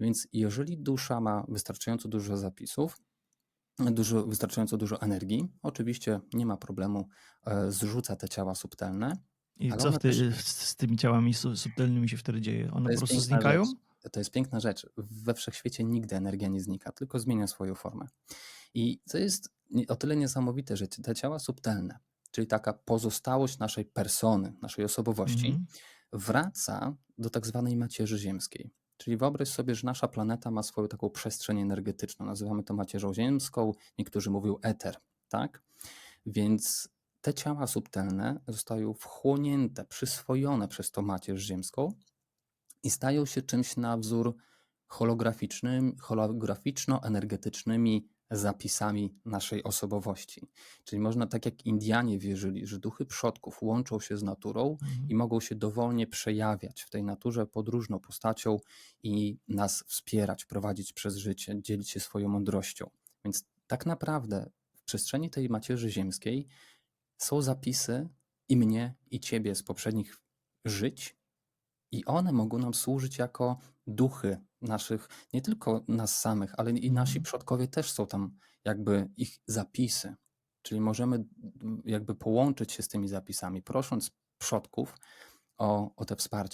Więc jeżeli dusza ma wystarczająco dużo zapisów, dużo, wystarczająco dużo energii, oczywiście nie ma problemu, e, zrzuca te ciała subtelne. I co ty, też- z tymi ciałami su- subtelnymi się wtedy dzieje? One po prostu znikają? Rzecz. To jest piękna rzecz. We wszechświecie nigdy energia nie znika, tylko zmienia swoją formę. I co jest o tyle niesamowite, że te ciała subtelne, czyli taka pozostałość naszej persony, naszej osobowości, Mhm. wraca do tak zwanej macierzy ziemskiej. Czyli wyobraź sobie, że nasza planeta ma swoją taką przestrzeń energetyczną. Nazywamy to macierzą ziemską, niektórzy mówią eter, tak? Więc te ciała subtelne zostają wchłonięte, przyswojone przez tą macierz ziemską i stają się czymś na wzór holograficznym, holograficzno-energetycznymi zapisami naszej osobowości. Czyli można, tak jak Indianie wierzyli, że duchy przodków łączą się z naturą Mhm. i mogą się dowolnie przejawiać w tej naturze pod różną postacią i nas wspierać, prowadzić przez życie, dzielić się swoją mądrością. Więc tak naprawdę w przestrzeni tej macierzy ziemskiej są zapisy i mnie, i ciebie z poprzednich żyć, i one mogą nam służyć jako duchy naszych, nie tylko nas samych, ale i nasi Mhm. przodkowie też są tam jakby ich zapisy. Czyli możemy jakby połączyć się z tymi zapisami, prosząc przodków o, o te wsparcie.